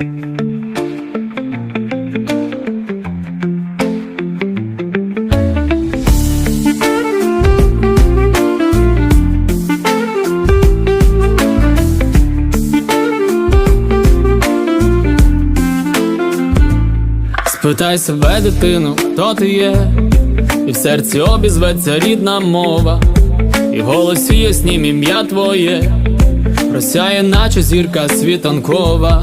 Спитай себе, дитину, хто ти є, і в серці обізветься рідна мова, і в голосі яснім ім'я твоє, просяє, наче зірка світанкова,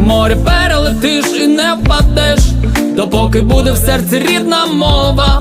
море перелетиш і не впадеш, допоки буде в серці рідна мова.